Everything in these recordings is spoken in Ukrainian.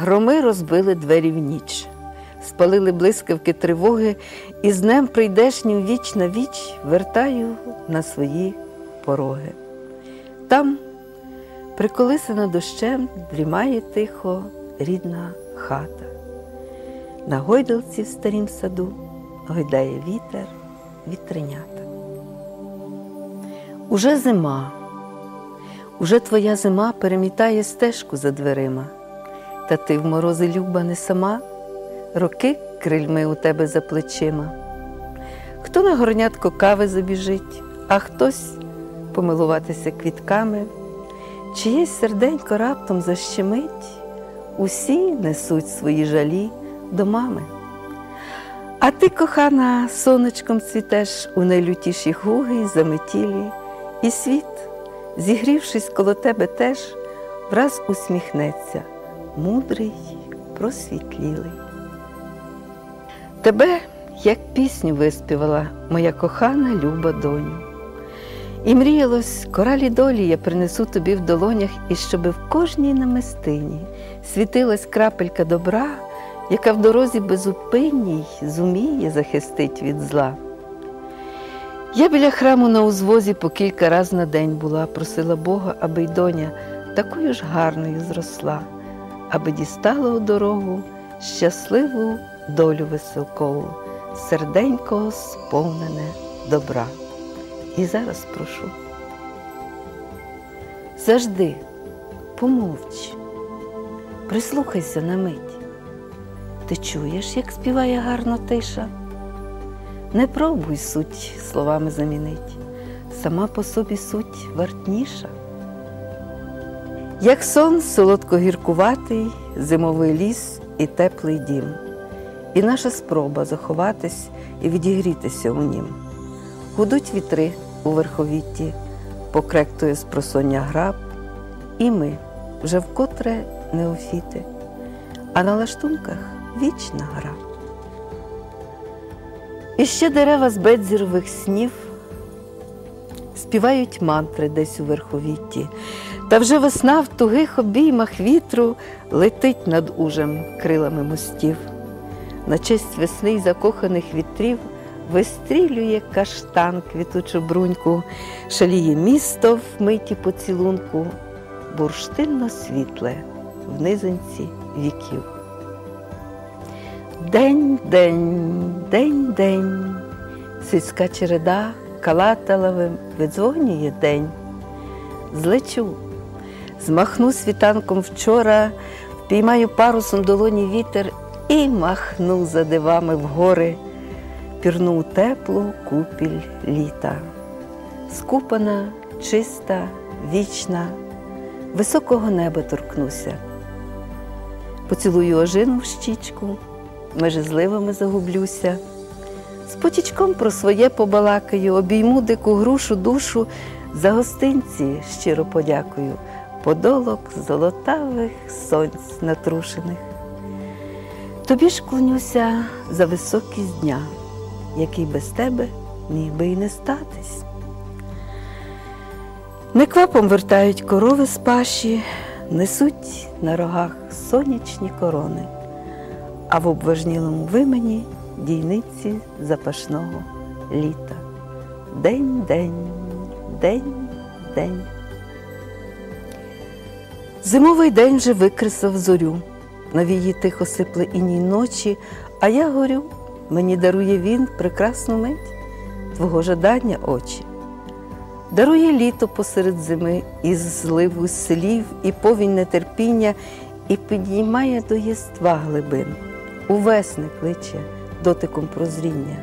Громи розбили двері в ніч, спалили блискавки тривоги, і з днем прийдешнім віч на віч вертаю на свої пороги. Там, приколисана дощем, дрімає тихо рідна хата. На гойдалці в старім саду гойдає вітер, вітренята. Уже зима, уже твоя зима перемітає стежку за дверима, та ти в морози люба не сама, роки крильми у тебе за плечима. Хто на горнятко кави забіжить, а хтось помилуватися квітками, чиєсь серденько раптом защемить, усі несуть свої жалі до мами. А ти, кохана, сонечком цвітеш у найлютіші гуги й заметілі, і світ, зігрівшись коло тебе теж, враз усміхнеться, мудрий, просвітлілий. Тебе, як пісню виспівала моя кохана люба доню. І мріялось, коралі долі я принесу тобі в долонях, і щоби в кожній намистині світилась крапелька добра, яка в дорозі безупинній зуміє захистить від зла. Я біля храму на узвозі по кілька раз на день була, просила Бога, аби й доня такою ж гарною зросла, аби дістала у дорогу щасливу долю веселкову, серденько сповнене добра. І зараз прошу. Завжди помовч, прислухайся на мить. Ти чуєш, як співає гарно тиша? Не пробуй суть словами замінить, сама по собі суть вартніша. Як сон солодко-гіркуватий, зимовий ліс і теплий дім, і наша спроба заховатись і відігрітися у нім. Гудуть вітри у верховітті, покректує з просоння граб, і ми вже вкотре неофіти, а на лаштунках вічна гра. І ще дерева з бедзірових снів співають мантри десь у верховітті, та вже весна в тугих обіймах вітру летить над ужем крилами мостів. На честь весни й закоханих вітрів вистрілює каштан квітучу бруньку, шаліє місто в миті поцілунку, бурштинно світле в низинці віків. День, день, день, день, сільська череда калаталовим видзвонює день. Злечу, змахну світанком вчора, впіймаю парусом долоні вітер і махну за дивами в гори, пірну у теплу купіль літа. Скупана, чиста, вічна, високого неба торкнуся. Поцілую ожину в щічку межи зливами загублюся, з потічком про своє побалакаю, обійму дику грушу душу, за гостинці щиро подякую, подолок золотавих сонць натрушених. Тобі ж клонюся за високість дня, який без тебе міг би і не статись. Неквапом вертають корови з паші, несуть на рогах сонячні корони а в обважнілому вимені дійниці запашного літа. День, день, день, день. Зимовий день вже викресав зорю, навії тихо сипле іній ночі, а я горю, мені дарує він прекрасну мить. Твого жадання очі. Дарує літо посеред зими із зливу слів і повінь нетерпіння, і піднімає до єства глибин. Увесни кличе дотиком прозріння,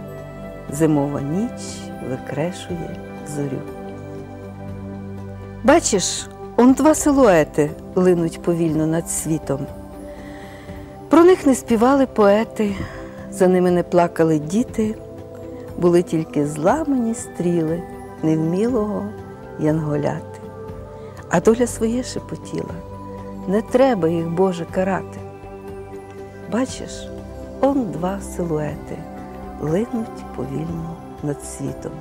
зимова ніч викрешує зорю. Бачиш, он два силуети линуть повільно над світом. Про них не співали поети, за ними не плакали діти, були тільки зламані стріли невмілого янголяти. А доля своє шепотіла, не треба їх, Боже, карати. Бачиш, он два силуети линуть повільно над світом.